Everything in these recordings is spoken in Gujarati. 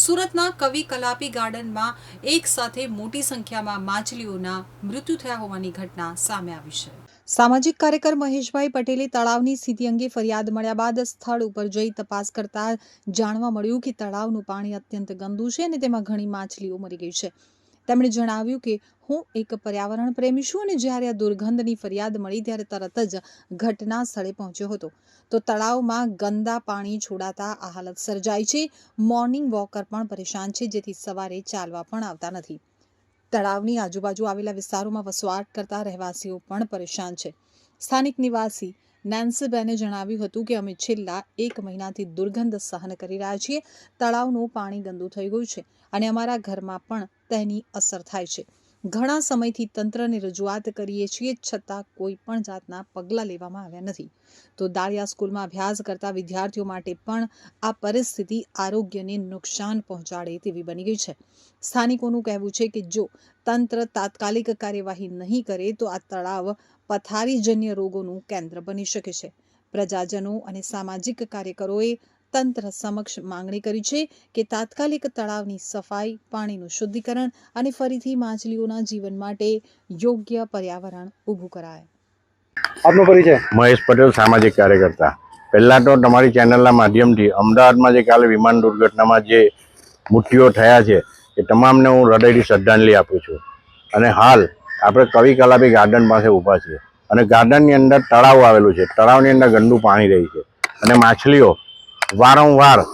સુરતના કવિ કલાપી ગાર્ડનમાં એક સાથે મોટી સંખ્યામાં માછલીઓના મૃત્યુ થયા હોવાની ઘટના સામે આવી છે. સામાજિક કાર્યકર મહેશભાઈ પટેલે તળાવની સ્થિતિ અંગે ફરિયાદ મળ્યા બાદ સ્થળ ઉપર જઈ તપાસ કરતા જાણવા મળ્યું કે તળાવનું પાણી અત્યંત ગંદુ છે અને તેમાં ઘણી માછલીઓ મરી ગઈ છે. તેમણે જણાવ્યું કે, હું એક પર્યાવરણ પ્રેમી છું અને જ્યારે આ દુર્ગંધની ફરિયાદ મળી ત્યારે તરત જ ઘટના સ્થળે પહોંચ્યો હતો. તો તળાવમાં ગંદા પાણી છોડાતા આ હાલત સર્જાઈ છે. મોર્નિંગ વોકર પણ પરેશાન છે, જેથી સવારે ચાલવા પણ આવતા નથી. તળાવની આજુબાજુ આવેલા વિસ્તારોમાં વસવાટ કરતા રહેવાસીઓ પણ પરેશાન છે. સ્થાનિક નિવાસી નેન્સીબેને જણાવ્યું હતું કે, અમે છેલ્લા એક મહિનાથી દુર્ગંધ સહન કરી રહ્યા છીએ. તળાવનું પાણી ગંદુ થઈ ગયું છે અને અમારા ઘરમાં પણ તેની અસર થાય છે. ઘણા સમયથી તંત્રને રજૂઆત કરીએ છીએ છતાં કોઈ પણ જાતના પગલાં લેવામાં આવ્યા નથી. તો દાળિયા સ્કૂલમાં અભ્યાસ કરતા વિદ્યાર્થીઓ માટે પણ આ પરિસ્થિતિ આરોગ્યને નુકસાન પહોંચાડે તેવી બની ગઈ છે. સ્થાનિકોનું કહેવું છે કે જો તંત્ર તાત્કાલિક કાર્યવાહી નહીં કરે તો આ તળાવ પથારીજન્ય રોગોનું કેન્દ્ર બની શકે છે. પ્રજાજનો અને સામાજિક કાર્યકરોએ તંત્ર સમક્ષ માંગણી કરી છે કે તાત્કાલિક તળાવની સફાઈ પાણીનું શુદ્ધિકરણ અને ફરીથી માછલીઓના જીવન માટે યોગ્ય પર્યાવરણ ઊભું કરાય. આપનો પરિચય. મહેશ પટેલ સામાજિક કાર્યકર્તા. પહેલાં તો તમારી ચેનલના માધ્યમથી અમદાવાદમાં જે કાલે વિમાન દુર્ઘટનામાં જે મૃત્યુઓ થયા છે એ તમામને હું હૃદયથી શ્રદ્ધાંજલિ આપું છું. અને હાલ આપણે કવિ કલાપી ગાર્ડન પાસે ઊભા છીએ. અને ગાર્ડનની અંદર તળાવ આવેલું છે. તળાવની અંદર ગંદુ પાણી રહી છે. અને માછલીઓ વારંવાર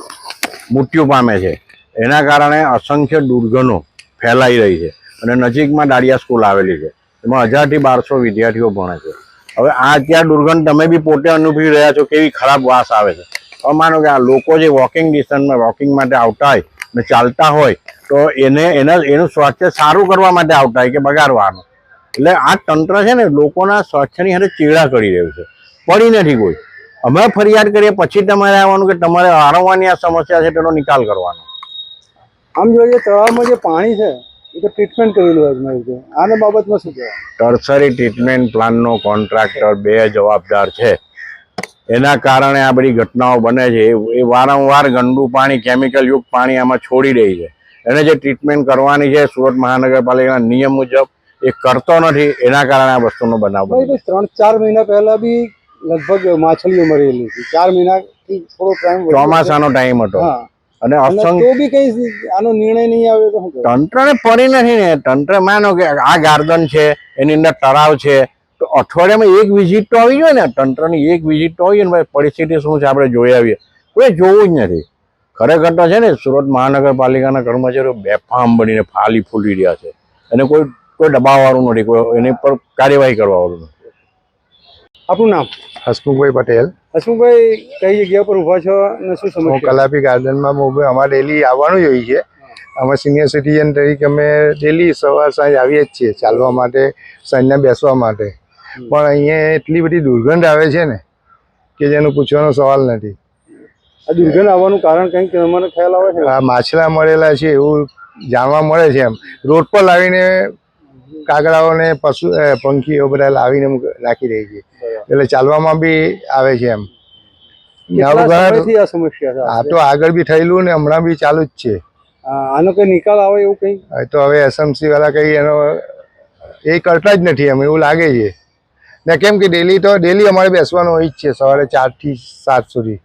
મૃત્યુ પામે છે. એના કારણે અસંખ્ય દુર્ગંધો ફેલાઈ રહી છે અને નજીકમાં દાળિયા સ્કૂલ આવેલી છે. એમાં હજારથી બારસો વિદ્યાર્થીઓ ભણે છે. હવે આ અત્યારે દુર્ગંધ તમે બી પોતે અનુભવી રહ્યા છો કેવી ખરાબ વાસ આવે છે. હવે માનો કે આ લોકો જે વોકિંગ ડિસ્ટન્સમાં વોકિંગ માટે આવતા હોય ને ચાલતા હોય, તો એને એના એનું સ્વાસ્થ્ય સારું કરવા માટે આવતા હોય કે બગાડવાનું. એટલે આ તંત્ર છે ને લોકોના સ્વાસ્થ્યની હારે ચેડા કરી રહ્યું છે. પડી નથી કોઈ. અમે ફરિયાદ કરીએ પછી તમારે આવવાનું કે તમારે હારવાની આ સમસ્યા છે તેનો નિકાલ કરવાનો. આમ જોઈએ તળાવમાં જે પાણી છે એ તો ટ્રીટમેન્ટ કરેલું હોય છે આના બાબતમાં શું કહેવાય? ટર્સરી ટ્રીટમેન્ટ પ્લાનનો કોન્ટ્રાક્ટર બે જવાબદાર છે. એના કારણે આ બધી ઘટનાઓ બને છે. એ- વારંવાર ગંદુ પાણી કેમિકલયુક્ત પાણી આમાં છોડી રહી છે. એને જે ટ્રીટમેન્ટ કરવાની છે સુરત મહાનગરપાલિકાના નિયમ મુજબ એ કરતો નથી. એના કારણે આ વસ્તુનો બનાવ ત્રણ ચાર મહિના પહેલા બી લગભગ માછલીઓ મરેલી હતી. ચાર મહિનાથી થોડો ટાઈમ ચોમાસાનો ટાઈમ હતો. અને તો બી કઈ આનો નિર્ણય નહીં આવે તો તંત્રને પડી નથી ને. તંત્ર માનો કે આ ગાર્ડન છે એની અંદર તળાવ છે. તો અઠવાડિયામાં એક વિઝિટ તો આવી જોઈએ ને. તંત્રની એક વિઝિટ તો આવી ને. ભાઈ પરિસ્થિતિ શું છે આપણે જોઈ આવીએ. કોઈ જોવું જ નથી. ખરેખર તો છે ને સુરત મહાનગરપાલિકાના કર્મચારીઓ બેફામ બનીને ફાલી ફૂલી રહ્યા છે. અને કોઈ કોઈ દબાવવાનું નથી. કોઈ એની પર કાર્યવાહી કરવાવાળું નથી. આપણું નામ? હસમુખભાઈ પટેલ. હસમુખભાઈ કઈ જગ્યા પર ઊભા છો અને શું હું કલાપી ગાર્ડનમાં મોબાઈલ અમારે ડેલી આવવાનું જ હોય છે. અમે સિનિયર સિટીઝન તરીકે અમે ડેલી સવાર સાંજ આવીએ જ છીએ ચાલવા માટે સાંજના બેસવા માટે. પણ અહીંયા એટલી બધી દુર્ગંધ આવે છે ને કે જેનો પૂછવાનો સવાલ નથી. આ દુર્ગંધ આવવાનું કારણ કંઈક મને ખ્યાલ આવે છે? આ માછલા મળેલા છે એવું જાણવા મળે છે એમ. રોડ પર લાવીને કાગડાઓને પશુ પંખીઓ બધા લાવીને મૂક- રાખી રહી છે. એટલે ચાલવામાં બી આવે છે એમ. આ તો આગળ બી થયેલું ને હમણાં બી ચાલુ જ છે. આનો કઈ નિકાલ આવે એવું કઈ? તો હવે એસએમસી વાળા કઈ એનો એ કરતા જ નથી એમ એવું લાગે છે. ને કેમ કે ડેલી તો ડેલી અમારે બેસવાનું હોય જ છે સવારે ચારથી સાત સુધી.